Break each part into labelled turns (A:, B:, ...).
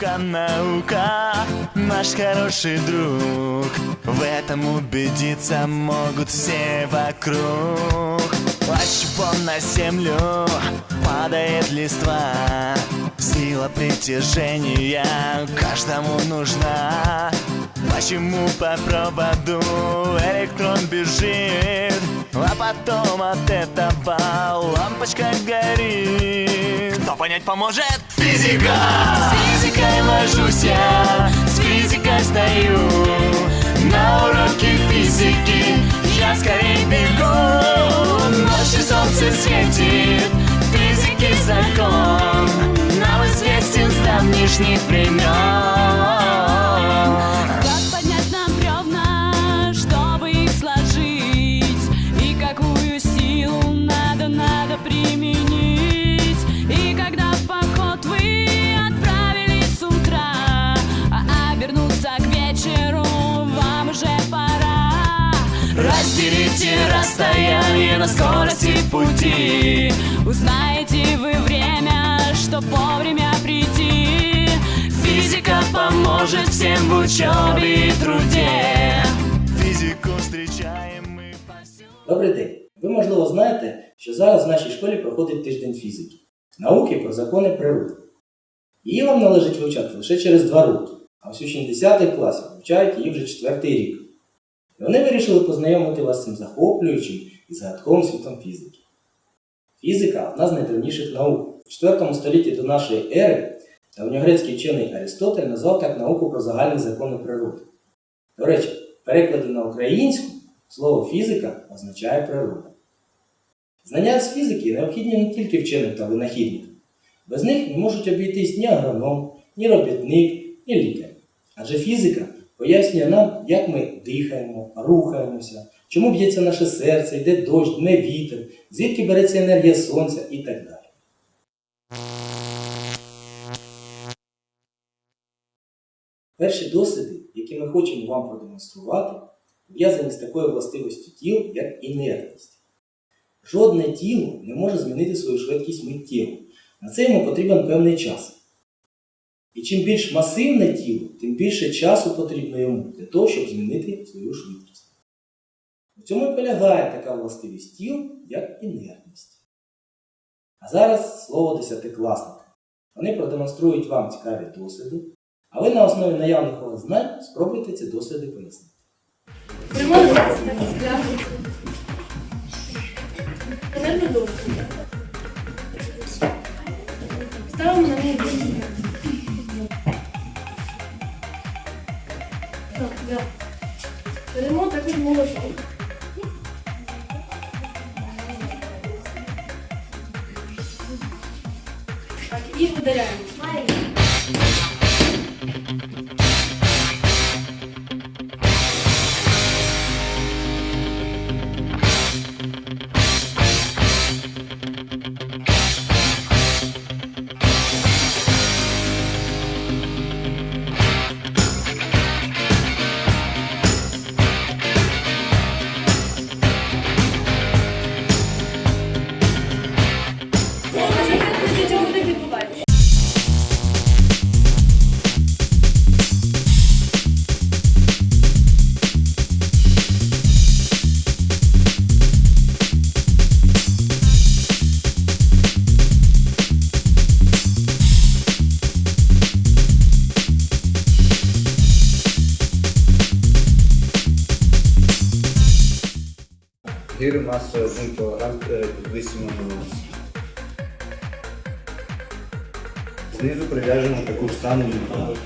A: наука, наука, наш хороший друг. В этом убедиться могут все вокруг. Ощупом на землю падает листва. Сила притяжения каждому нужна. Почему по проводу электрон бежит, а потом от этого лампочка горит? Кто понять поможет? Физика! С физикой ложусь я, с физикой стою. На уроке физики я скорее бегу. Ночью солнце светит, физики закон нам известен с давнишних времен. Пути.
B: Узнаете вы время, чтоб вовремя прийти.
A: Физика поможет всем в учебе и труде. Физику встречаем мы повсюду.
C: Добрий день! Ви, можливо, знаєте, що зараз в нашій школі проходить тиждень фізики, науки про закони природи. Її вам належить вивчати лише через два роки, а ось учні 10 класів вивчають її вже четвертий рік. І вони вирішили познайомити вас з цим захоплюючим і загадковим світом фізики. Фізика одна з найдавніших наук. У 4 столітті до нашої ери давньогрецький вчений Аристотель назвав так науку про загальні закони природи. До речі, в перекладі на українську слово фізика означає природа. Знання з фізики необхідні не тільки вченим та винахідникам. Без них не можуть обійтись ні агроном, ні робітник, ні лікар. Адже фізика пояснює нам, як ми дихаємо, рухаємося, чому б'ється наше серце, йде дощ, дме вітер, звідки береться енергія сонця і так далі. Перші досліди, які ми хочемо вам продемонструвати, пов'язані з такою властивістю тіл, як інертність. Жодне тіло не може змінити свою швидкість миттєво. На це йому потрібен певний час. І чим більш масивне тіло, тим більше часу потрібно йому для того, щоб змінити свою швидкість. У цьому і полягає така властивість тіл, як інертність. А зараз слово десятикласника. Вони продемонструють вам цікаві досліди, а ви на основі наявних знань спробуйте ці досліди пояснити.
D: Ставимо на неї. Так. Беремо такий молоток.
E: Гири масою 1 кг підвисимо на. Знизу прив'яжемо таку ж лінію.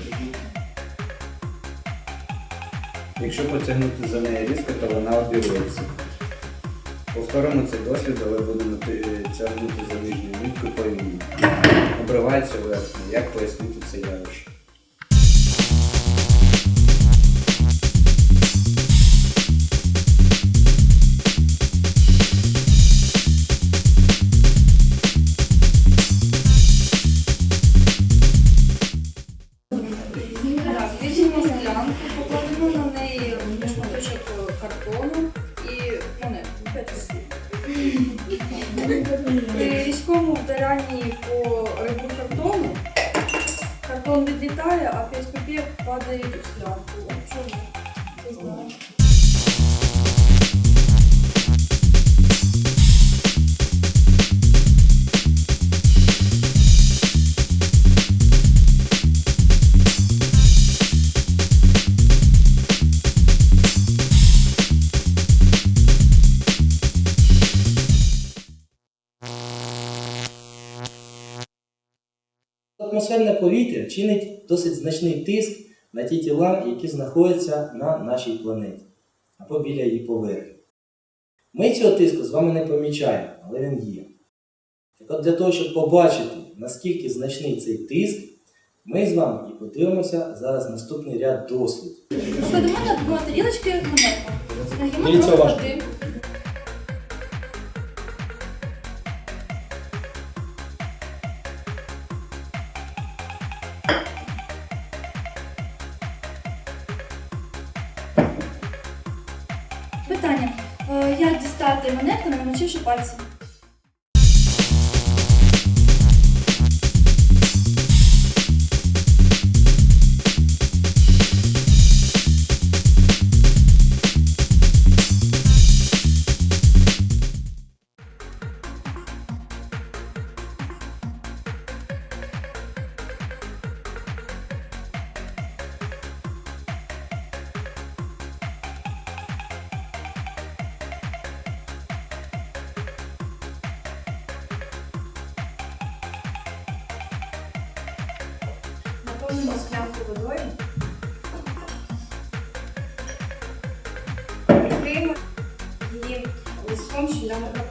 E: Якщо потягнути за неї різко, то вона обірветься. Повторимо цей досвід, але будемо тягнути за нижню нитку по лінії. Обривається верхня. Як пояснити це явище?
C: Чинить досить значний тиск на ті тіла, які знаходяться на нашій планеті або біля її поверхні. Ми цього тиску з вами не помічаємо, але він є. Так от для того, щоб побачити, наскільки значний цей тиск, ми з вами і подивимося зараз наступний ряд дослідів.
D: Покладемо на дно тарілочки монетку.
C: Дивіться уважно.
D: Не намочивши
F: Наповнимо склянку водою. Прикриємо її листком щільного паперу.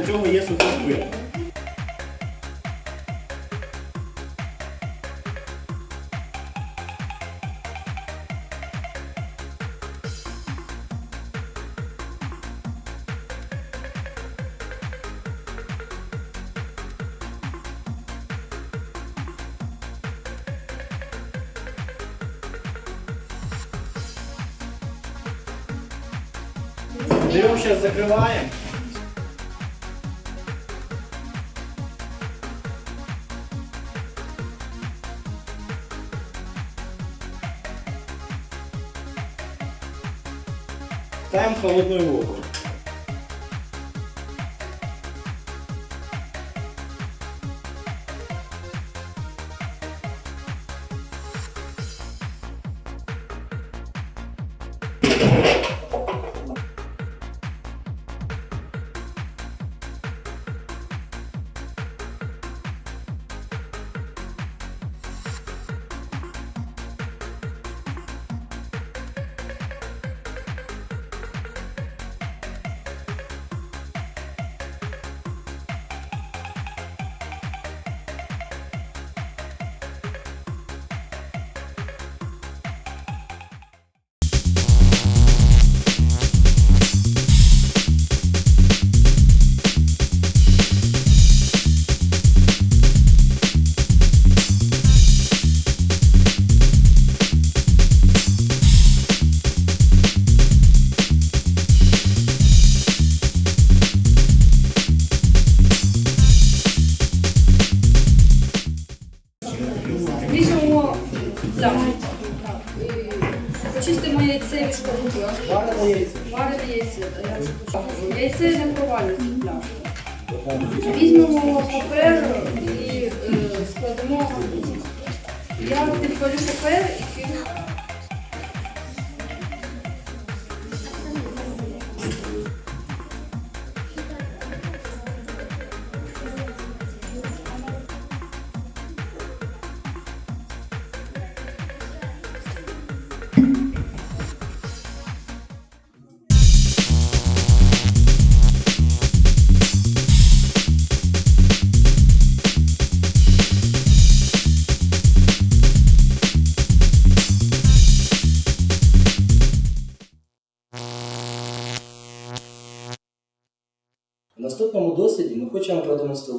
G: Для цього є сухий спирт. Дивимо, зараз закриваємо. Ставимо холодною
F: пляшку. Почистимо яйце від шкарлупи.
C: Варене яйце.
F: Варене яйце, та я вже почала. Яйце не провалюється в пляшку. Візьмемо папер і е, складемо. Я підпалю папер і кину.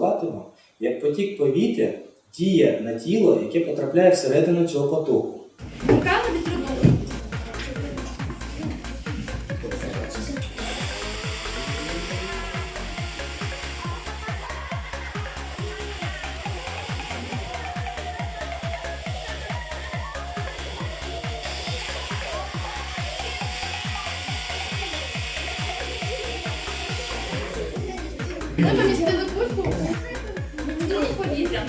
C: Продемонструвати як потік повітря діє на тіло, яке потрапляє всередину цього потоку.
F: Ми помістили кульку повітря.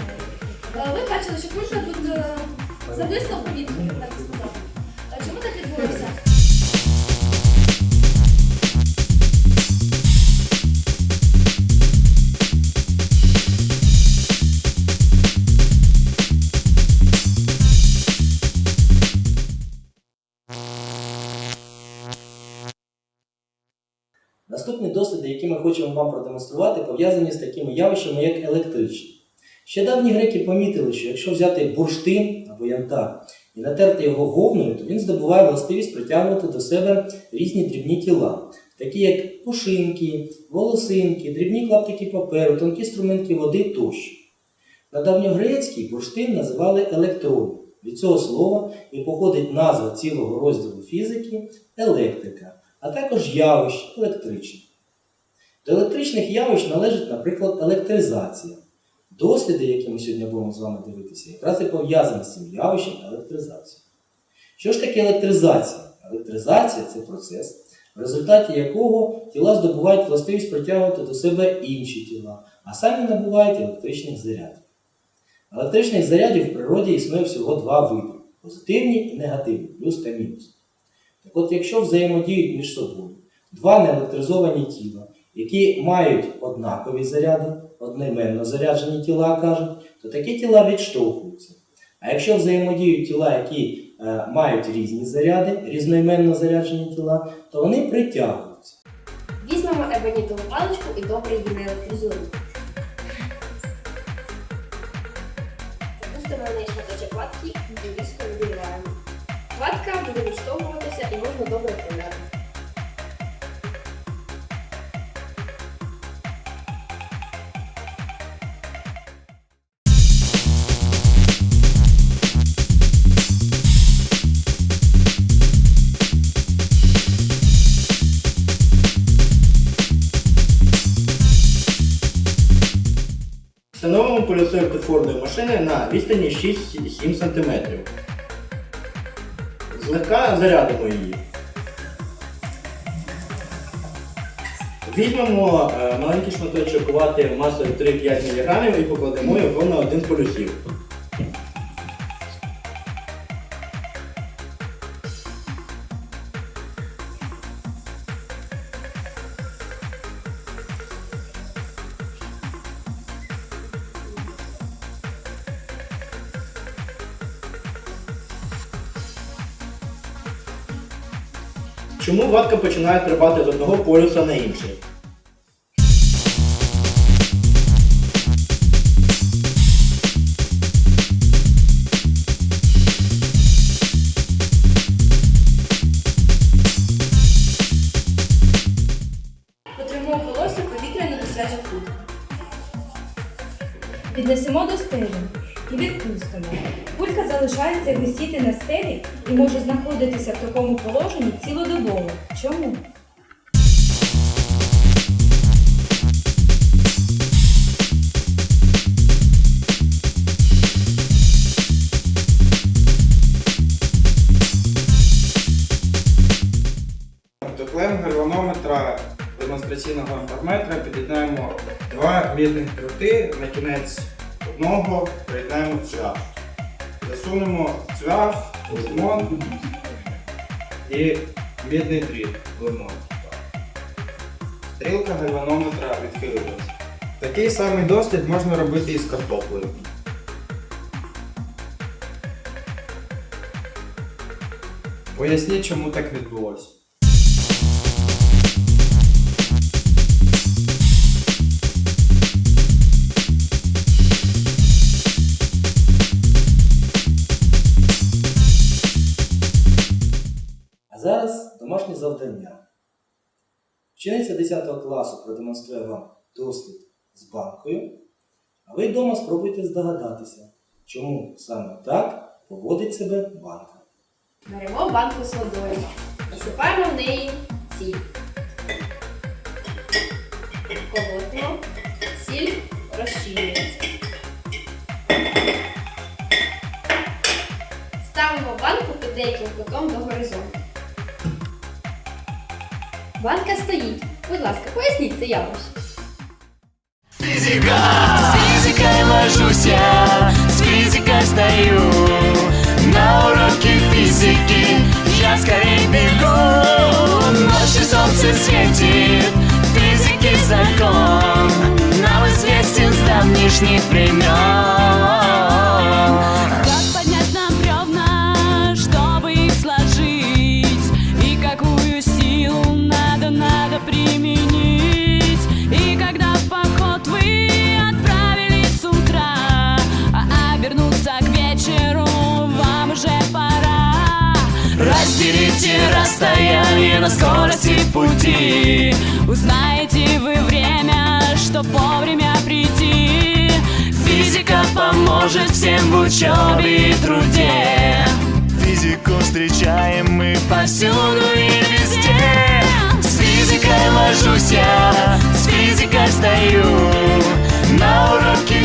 F: Е, Ви бачили, що кулька тут е, зависла в повітрі,
C: хочемо вам продемонструвати, пов'язані з такими явищами, як електричні. Ще давні греки помітили, що якщо взяти бурштин або янтар і натерти його вовною, то він здобуває властивість притягувати до себе різні дрібні тіла, такі як пушинки, волосинки, дрібні клаптики паперу, тонкі струминки води тощо. На давньогрецький бурштин називали електроном. Від цього слова і походить назва цілого розділу фізики електрика, а також явищ електричних. До електричних явищ належить, наприклад, електризація. Досліди, які ми сьогодні будемо з вами дивитися, якраз і пов'язані з цим явищем електризації. Що ж таке електризація? Електризація це процес, в результаті якого тіла здобувають властивість притягувати до себе інші тіла, а самі набувають електричних зарядів. Електричних зарядів в природі існує всього два види позитивні і негативні, плюс та мінус. Так от, якщо взаємодіють між собою два неелектризовані тіла, які мають однакові заряди, одноіменно заряджені тіла кажуть, то такі тіла відштовхуються. А якщо взаємодіють тіла, які е, мають різні заряди, різноіменно заряджені тіла, то вони притягуються.
H: Візьмемо ебонітову паличку і добре її наелектризуємо. Запустимо в неї шматочок ватки і різко виділяємо. Ватка буде відштовхуватися і можна добре прийняти.
G: Встановимо машини на відстані 6-7 см. Злегка зарядимо її. Візьмемо е, маленький шматочок вати масою 3-5 мг і покладемо його на один з полюсів. Чому ватка починає стрибати з одного полюса на інший?
D: Потримуємо волосся повітряно до свяжих пут. Піднесемо до стелі і відпустимо. Кулька залишається висіти на стелі і може знаходитися в такому положенні цілодобово. Чому?
I: До клем гальванометра демонстраційного амперметра під'єднаємо два мідних дроти на кінець одного приєднаємо цвях. Засунемо цвях, лимон і мідний дріт лимон. Стрілка гальванометра відхилилась. Такий самий дослід можна робити і з картоплею. Поясніть, чому так відбулося.
C: Вчениця 10 класу продемонструє вам дослід з банкою, а ви вдома спробуйте здогадатися, чому саме так поводить себе банка.
H: Беремо банку з водою. Насипаємо в неї сіль. Колотимо. Сіль розчинюється. Ставимо банку під деяким кутом до горизонту. Банка стоїть. Будь ласка, поясніть це явище.
A: Физика, с физикой ложусь я, с физикой стою. На уроке физики. Я скорей бегу. Ночью солнце светит, физики закон Нам известен с давнишних времен расстояние на скорости пути.
B: Узнаете вы время, чтоб вовремя прийти.
A: Физика поможет всем в учебе и труде. Физику встречаем мы повсюду и везде. С физикой ложусь я, с физикой стою. На уроки